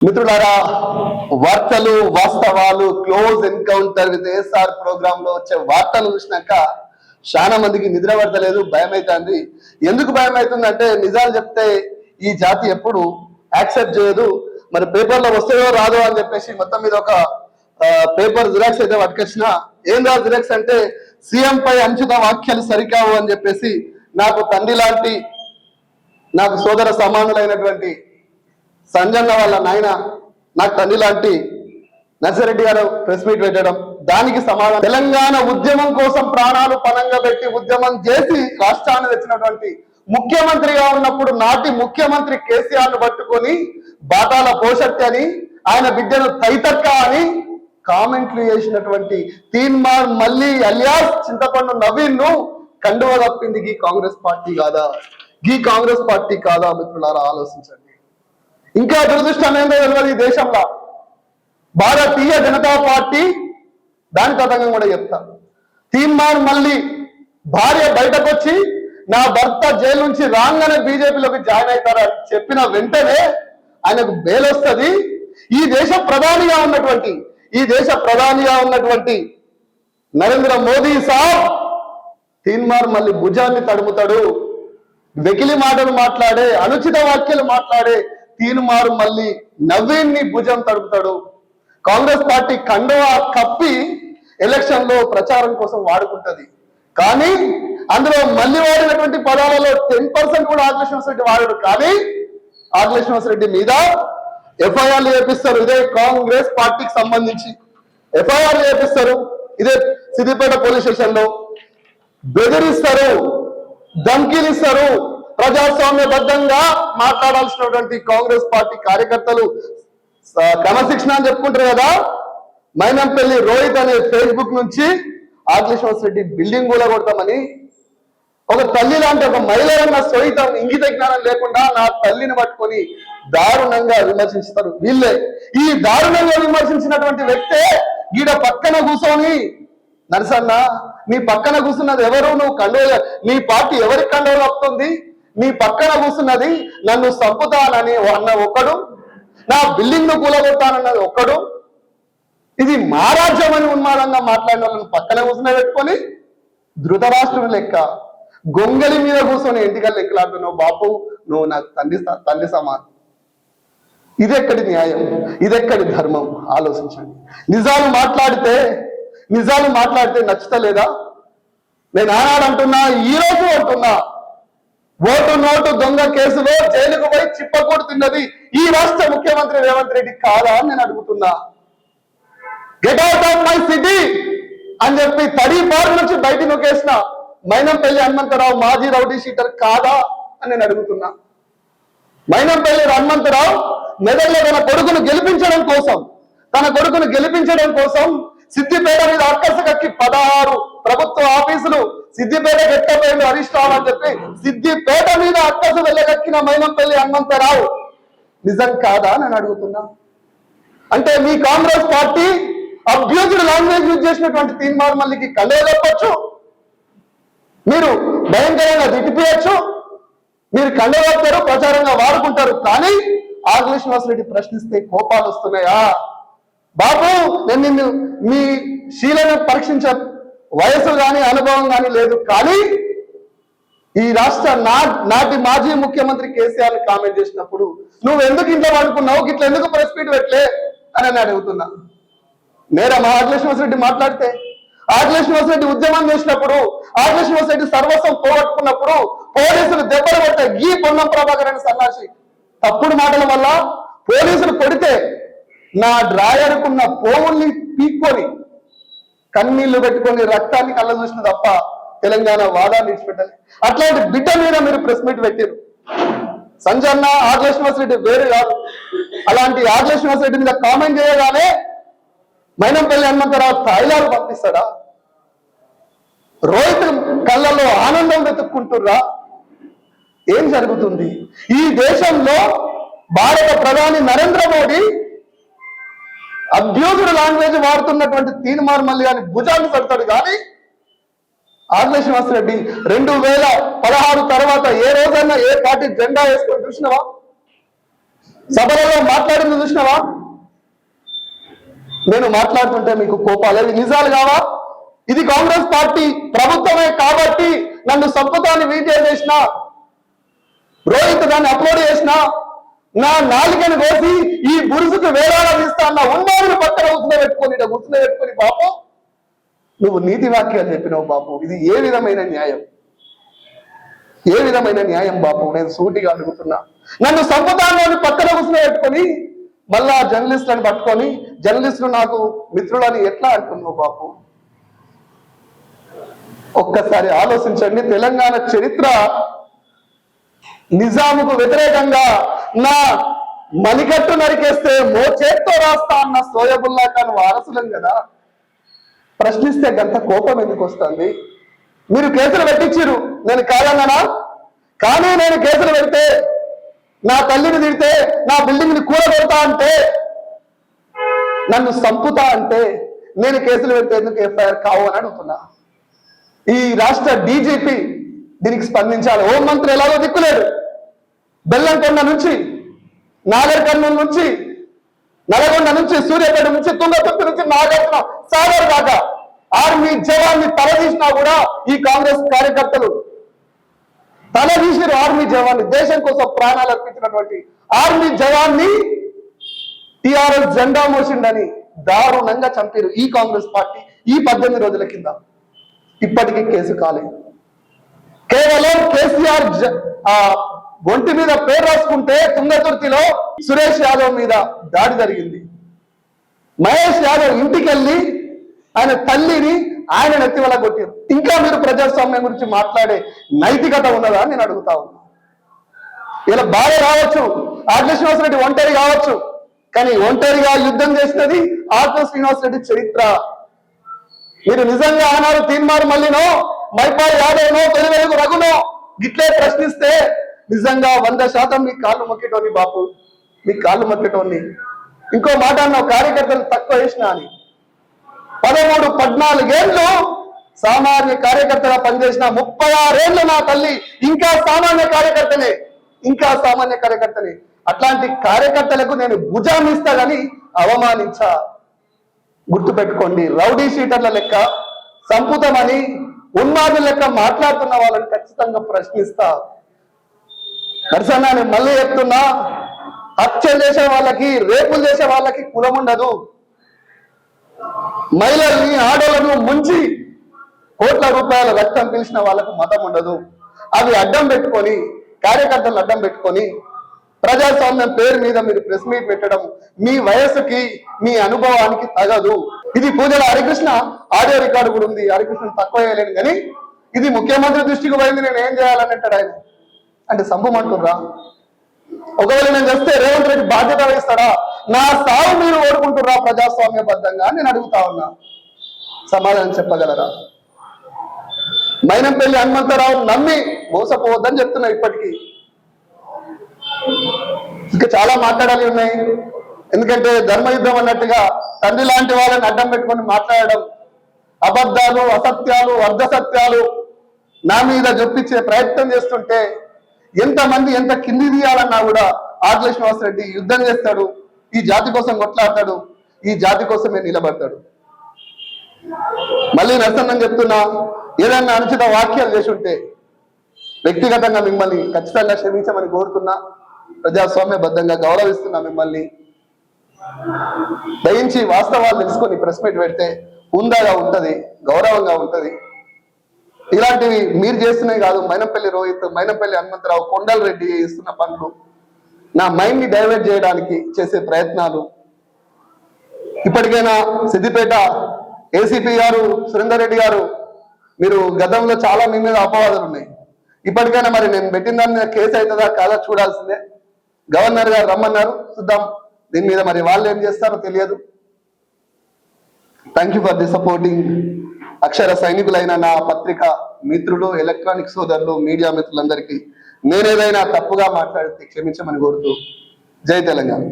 మిత్రులారా వార్తలు వాస్తవాలు క్లోజ్ ఎన్కౌంటర్ విత్ ఏఎస్ఆర్ ప్రోగ్రామ్లో వచ్చే వార్తలు చూసినాక చాలా మందికి నిద్ర పడతలేదు భయం అవుతుంది ఎందుకు భయం అవుతుంది అంటే నిజాలు చెప్తే ఈ జాతి ఎప్పుడు యాక్సెప్ట్ చేయదు. మరి పేపర్లో వస్తాయో రాదో అని చెప్పేసి మొత్తం మీద ఒక పేపర్ జిరాక్స్ అయితే పట్టుకొచ్చిన ఏం రా జిరాక్స్ అంటే సీఎం పై అంచుత వాక్యాలు సరికావు అని చెప్పేసి నాకు తండ్రి లాంటి నాకు సోదర సమానులైనటువంటి సంజన్న వాళ్ళ నాయన నాకు తండ్రి లాంటి నర్సిరెడ్డి గారు ప్రెస్ మీట్ పెట్టడం దానికి సమాధానం. తెలంగాణ ఉద్యమం కోసం ప్రాణాలు పనంగా పెట్టి ఉద్యమం చేసి రాష్ట్రాన్ని తెచ్చినటువంటి ముఖ్యమంత్రిగా ఉన్నప్పుడు నాటి ముఖ్యమంత్రి కేసీఆర్ను పట్టుకొని బాటాల పోషట్టి అని ఆయన బిడ్డను తైతక్క అని కామెంట్లు చేసినటువంటి తీన్మార్ మళ్ళీ అలియాస్ చింతపండు నవీన్ను కండువ తప్పింది. ఈ కాంగ్రెస్ పార్టీ కాదా? ఈ కాంగ్రెస్ పార్టీ కాదా? మిత్రులారా ఆలోచించండి. ఇంకా దురదృష్టం ఏందో తెలియదు ఈ దేశంలో. భారతీయ జనతా పార్టీ దాని తతంగం కూడా చెప్తా. తీర్మాన్ మళ్ళీ భార్య బయటకు వచ్చి నా భర్త జైలు నుంచి రాగానే బీజేపీలోకి జాయిన్ అవుతారని చెప్పిన వెంటనే ఆయనకు బెయిల్ వస్తుంది. ఈ దేశ ప్రధానిగా ఉన్నటువంటి ఈ దేశ ప్రధానిగా ఉన్నటువంటి నరేంద్ర మోదీ సాబ్ తీన్మార్ మళ్ళీ భుజాన్ని తడుముతాడు. వెకిలి మాటలు మాట్లాడే అనుచిత వాక్యాలు మాట్లాడే తీనుమారు మళ్ళీ నవీన్ని భుజం తడుపుతాడు. కాంగ్రెస్ పార్టీ కండవా కప్పి ఎలక్షన్లో ప్రచారం కోసం వాడుకుంటది. కానీ అందులో మళ్ళీ వాడినటువంటి పదాలలో టెన్ పర్సెంట్ కూడా ఆగ్లేశ్వర రెడ్డి వాడాడు. కానీ ఆగ్లేశ్వర రెడ్డి మీద ఎఫ్ఐఆర్లు చేపిస్తారు. ఇదే కాంగ్రెస్ పార్టీకి సంబంధించి ఎఫ్ఐఆర్లు చేపిస్తారు. ఇదే సిద్దిపేట పోలీస్ స్టేషన్లో బెదిరిస్తారు. ధమ్కీలు ఇస్తారు. ప్రజాస్వామ్యబద్ధంగా మాట్లాడాల్సినటువంటి కాంగ్రెస్ పార్టీ కార్యకర్తలు క్రమశిక్షణ అని చెప్పుకుంటారు కదా. మైనంపల్లి రోహిత్ అనే ఫేస్బుక్ నుంచి ఆదిశ్వాస్ రెడ్డి బిల్డింగ్ కూడా కొడతామని ఒక తల్లి లాంటి ఒక మహిళ ఉన్న సోయితం ఇంగిత జ్ఞానం లేకుండా నా తల్లిని పట్టుకొని దారుణంగా విమర్శిస్తారు వీళ్ళే. ఈ దారుణంగా విమర్శించినటువంటి వ్యక్తే ఈడ పక్కన కూర్చొని నరసన్న నీ పక్కన కూర్చున్నది ఎవరు? నువ్వు కండో నీ పార్టీ ఎవరికి కండోలు వస్తుంది నీ పక్కన కూర్చున్నది నన్ను చంపుతానని అన్న ఒకడు నా బిల్డింగ్ను కూలగొట్టానన్నది ఒక్కడు. ఇది మా రాజ్యం అని ఉన్మాదంగా మాట్లాడిన వాళ్ళని పక్కన కూర్చుని పెట్టుకొని ధృతరాష్ట్రం లెక్క గొంగలి మీద కూర్చొని ఇంటికల్ లెక్కలాడుతున్నావు బాపు నువ్వు నాకు తండ్రి స- తండ్రి సమానం ఇదెక్కడి న్యాయం? ఇదెక్కడి ధర్మం? ఆలోచించండి. నిజాలు మాట్లాడితే నిజాలు మాట్లాడితే నచ్చుతలేదా? నేను ఆనాడు అంటున్నా ఈ రోజు అంటున్నా ఓటు నోటు దొంగ కేసులో జైలుకు పోయి చిప్పకూడు తిన్నది ఈ రాష్ట్ర ముఖ్యమంత్రి రేవంత్ రెడ్డి కాదా అని నేను అడుగుతున్నా. Get out of my city అని చెప్పి తడి బార్ నుంచి బయట నొక్కేసిన మైనంపల్లి హనుమంతరావు మాజీ రౌడీ షీటర్ కాదా అని నేను అడుగుతున్నా. మైనంపల్లి హనుమంతరావు మెదడులో తన కొడుకును గెలిపించడం కోసం తన కొడుకును గెలిపించడం కోసం సిద్దిపేట మీద అక్కసకక్కి పదహారు ప్రభుత్వ ఆఫీసులు సిద్దిపేట గట్టపల్లి హరీష్ రావు అని చెప్పి సిద్దిపేట మీద అట్టసు వెళ్ళగక్కిన మైనంపల్లి హనుమంతరావు. నిజం కాదా అని నేను అడుగుతున్నా. అంటే మీ కాంగ్రెస్ పార్టీ అభ్యర్థుడు లాంగ్వేజ్ యూజ్ చేసినటువంటి తీన్మార్ మల్లికి కళ్ళే చెప్పచ్చు మీరు భయంకరంగా తిట్టిపోయచ్చు. మీరు కండగలుగుతారు ప్రచారంగా వాడుకుంటారు. కానీ ఆగ్ల శ్రీనివాసరెడ్డి ప్రశ్నిస్తే కోపాలు వస్తున్నాయా? బాబు నేను నిన్ను మీ శీలను పరీక్షించే వయసు కానీ అనుభవం కానీ లేదు. కానీ ఈ రాష్ట్ర నా నాటి మాజీ ముఖ్యమంత్రి కేసీఆర్ కామెంట్ చేసినప్పుడు నువ్వు ఎందుకు ఇంట్లో పడుకున్నావు? ఇట్లా ఎందుకు ప్రెస్ మీట్ పెట్టలే? అని నేను అడుగుతున్నా. నేరం ఆదిలక్ష్మణ్ రెడ్డి మాట్లాడితే ఆదిలక్ష్మణ్ రెడ్డి ఉద్యమం చేసినప్పుడు ఆదిలక్ష్మణ్ రెడ్డి సర్వస్వం పోగొట్టుకున్నప్పుడు పోలీసులు దెబ్బలు కొట్టాయి గీ పొన్నం ప్రభాకర్ అని సన్నాసి. తప్పుడు మాటల వల్ల పోలీసులు కొడితే నా డ్రాయర్కున్న పోవుల్ని పీక్కొని కన్నీళ్ళు పెట్టుకొని రక్తాన్ని కళ్ళ చూసిన తప్ప తెలంగాణ వాదాన్ని విడిచిపెట్టాలి. అట్లాంటి బిడ్డ మీద మీరు ప్రెస్ మీట్ పెట్టారు సంజన్న ఆదిల రెడ్డి వేరు కాదు. అలాంటి ఆదిల రెడ్డి మీద కామెంట్ చేయగానే మైనంపల్లి హనుమంతరావు తాయిలాలు పంపిస్తాడా? రోహిత్ కళ్ళలో ఆనందం వెతుక్కుంటుర్రా? ఏం జరుగుతుంది? ఈ దేశంలో భారత ప్రధాని నరేంద్ర మోడీ అభ్యూదుడు లాంగ్వేజ్ వాడుతున్నటువంటి తీన్మార్ మల్లి అని భుజాన్ని పెడతాడు కానీ ఆదిల శ్రీనివాసరెడ్డి రెండు వేల పదహారు తర్వాత ఏ రోజైనా ఏ పార్టీ జెండా వేసుకొని చూసినవా? సభలలో మాట్లాడింది చూసినవా? నేను మాట్లాడుతుంటే మీకు కోపాలు. అవి నిజాలు కావా? ఇది కాంగ్రెస్ పార్టీ ప్రభుత్వమే కాబట్టి నన్ను సంపుతాన్ని వీడియో చేసిన రోహిత్ దాన్ని అప్లోడ్ చేసిన నా నాలుకని కోసి ఈ బురుసుకు వేలాడ తీస్తా అన్న ఉన్నాడు పక్కన కూర్చుని పెట్టుకొని ఇక్కడ పెట్టుకొని పాపం నువ్వు నీతి వాక్యాలు చెప్పినావు బాపు. ఇది ఏ విధమైన న్యాయం? ఏ విధమైన న్యాయం బాపు? నేను సూటిగా అడుగుతున్నా. నన్ను సంపదాన్ని పక్కన కూర్చుని పెట్టుకొని మళ్ళా జర్నలిస్టులను పట్టుకొని జర్నలిస్టులు నాకు మిత్రులని ఎట్లా అంటున్నావు బాపు? ఒక్కసారి ఆలోచించండి. తెలంగాణ చరిత్ర నిజాముకు వ్యతిరేకంగా నా మణికట్టు నరికేస్తే మో చేత్తో రాస్తా అన్న సోయబుల్లా ఖాన్ వారసులం కదా? ప్రశ్నిస్తే గంత కోపం ఎందుకు వస్తుంది? మీరు కేసులు పెట్టించారు నేను కాదన్నానా? కానీ నేను కేసులు పెడితే నా తల్లిని తిడితే నా బిల్డింగ్ని కూలగొడతా అంటే నన్ను సంపుతా అంటే నేను కేసులు పెడితే ఎందుకు ఎఫ్ఐఆర్ కావు అని అడుగుతున్నా. ఈ రాష్ట్ర డీజీపీ దీనికి స్పందించాలి. హోంమంత్రి ఎలాగో దిక్కులేడు బెల్లంకొండ నుంచి నాగర్ కర్నూలు నుంచి నల్గొండ నుంచి సూర్యాపేట నుంచి తుంగతుర్తి నుంచి నాగార్జున సాగర్ దాకా ఆర్మీ జవాన్ని తలదీసినా కూడా ఈ కాంగ్రెస్ కార్యకర్తలు తలదీసిన ఆర్మీ జవాన్ని దేశం కోసం ప్రాణాలు అర్పించినటువంటి ఆర్మీ జవాన్ని టిఆర్ఎస్ జెండా మోసిండని దారుణంగా చంపారు ఈ కాంగ్రెస్ పార్టీ ఈ పద్దెనిమిది రోజుల కింద. ఇప్పటికీ కేసు కాలేదు కేవలం కేసీఆర్ జ- ఆ ఒంటి మీద పేరు రాసుకుంటే తుంగతుర్తిలో సురేష్ యాదవ్ మీద దాడి జరిగింది. మహేష్ యాదవ్ ఇంటికి వెళ్ళి ఆయన తల్లిని ఆయన నెత్తి వల్ల కొట్టారు. ఇంకా మీరు ప్రజాస్వామ్యం గురించి మాట్లాడే నైతికత ఉన్నదా అని నేను అడుగుతా ఉన్నా. ఇలా భార్య రావచ్చు ఆర్జ శ్రీనివాస్ రెడ్డి ఒంటరి కావచ్చు కానీ ఒంటరిగా యుద్ధం చేసినది ఆర్జ శ్రీనివాస్ రెడ్డి చరిత్ర. మీరు నిజంగా ఆనాడు తీన్మార్ మల్లినో మైపాల్ యాదవ్నో తొలి వెలుగు రఘునో గిట్లే ప్రశ్నిస్తే నిజంగా వంద శాతం మీ కాళ్ళు మొక్కేటోని బాపు మీ కాళ్ళు మొక్కేటోని. ఇంకో మాట అన్న కార్యకర్తలు తక్కువ వేసిన అని. పదమూడు పద్నాలుగేళ్ళు సామాన్య కార్యకర్తగా పనిచేసిన ముప్పై ఆరేళ్ళు నా తల్లి ఇంకా సామాన్య కార్యకర్తనే ఇంకా సామాన్య కార్యకర్తనే. అట్లాంటి కార్యకర్తలకు నేను భుజాన్ని ఇస్తా గాని అవమానించా. గుర్తుపెట్టుకోండి రౌడీ షీటర్ల లెక్క సంపుతమని ఉన్మాదుల లెక్క మాట్లాడుతున్న వాళ్ళని ఖచ్చితంగా ప్రశ్నిస్తా. నరసన్న నేను మళ్ళీ చెప్తున్నా హత్యలు చేసే వాళ్ళకి రేపులు చేసే వాళ్ళకి కులం ఉండదు. మహిళల్ని ఆడోళ్ళను ముంచి కోట్ల రూపాయల రక్తం పిలిచిన వాళ్ళకు మతం ఉండదు. అవి అడ్డం పెట్టుకొని కార్యకర్తలు అడ్డం పెట్టుకొని ప్రజాస్వామ్యం పేరు మీద మీరు ప్రెస్ మీట్ పెట్టడం మీ వయస్సుకి మీ అనుభవానికి తగదు. ఇది పూజల హరికృష్ణ ఆడియో రికార్డు కూడా ఉంది. హరికృష్ణ తక్కువ చేయలేను కానీ ఇది ముఖ్యమంత్రి దృష్టికి పోయింది. నేను ఏం చేయాలని అంటాడు ఆయన? అంటే సంభమంటుర్రా ఒకవేళ నేను చేస్తే రేవంత్ రెడ్డి బాధ్యత వహిస్తాడా? నా సాగు మీరు ఓడుకుంటుర్రా ప్రజాస్వామ్యబద్ధంగా అని నేను అడుగుతా ఉన్నా. సమాధానం చెప్పగలరా? మైనంపల్లి హనుమంతరావు నమ్మి మోసపోవద్దని చెప్తున్నా ఇప్పటికీ. ఇంకా చాలా మాట్లాడాలి ఉన్నాయి. ఎందుకంటే ధర్మయుద్ధం అన్నట్టుగా తండ్రి లాంటి వాళ్ళని అడ్డం పెట్టుకొని మాట్లాడడం అబద్ధాలు అసత్యాలు అర్ధసత్యాలు నా మీద జొప్పించే ప్రయత్నం చేస్తుంటే ఎంతమంది ఎంత కింది తీయాలన్నా కూడా ఆర్ల శ్రీనివాస్ రెడ్డి యుద్ధం చేస్తాడు ఈ జాతి కోసం కొట్లాడతాడు ఈ జాతి కోసమే నిలబడతాడు. మళ్ళీ నరసన్నం చెప్తున్నా ఏదన్నా అనుచిత వాక్యాలు చేసి ఉంటే వ్యక్తిగతంగా మిమ్మల్ని ఖచ్చితంగా క్షమించమని కోరుతున్నా ప్రజాస్వామ్యబద్ధంగా గౌరవిస్తున్నా మిమ్మల్ని. దయించి వాస్తవాలు తెలుసుకొని ప్రెస్ మీట్ పెడితే హుందాగా ఉంటది గౌరవంగా ఉంటది. ఇలాంటివి మీరు చేస్తున్నాయి కాదు. మైనపల్లి రోహిత్ మైనపల్లి హనుమంతరావు కొండల రెడ్డి చేస్తున్న పనులు నా మైండ్ని డైవర్ట్ చేయడానికి చేసే ప్రయత్నాలు. ఇప్పటికైనా సిద్దిపేట ఏసీపీ గారు సురేందర్ రెడ్డి గారు మీరు గతంలో చాలా మీ మీద అపవాదాలు ఉన్నాయి. ఇప్పటికైనా మరి నేను పెట్టిన దాని మీద కేసు అవుతుందా కాదా చూడాల్సిందే. గవర్నర్ గారు రమ్మన్నారు. చూద్దాం. దీని మీద మరి వాళ్ళు ఏం చేస్తారో తెలియదు. Thank you for the supporting అక్షర సైనికులైన నా పత్రిక మిత్రులు ఎలక్ట్రానిక్ సోదరులు మీడియా మిత్రులందరికీ నేనేదైనా తప్పుగా మాట్లాడితే క్షమించమని కోరుతూ జై తెలంగాణ.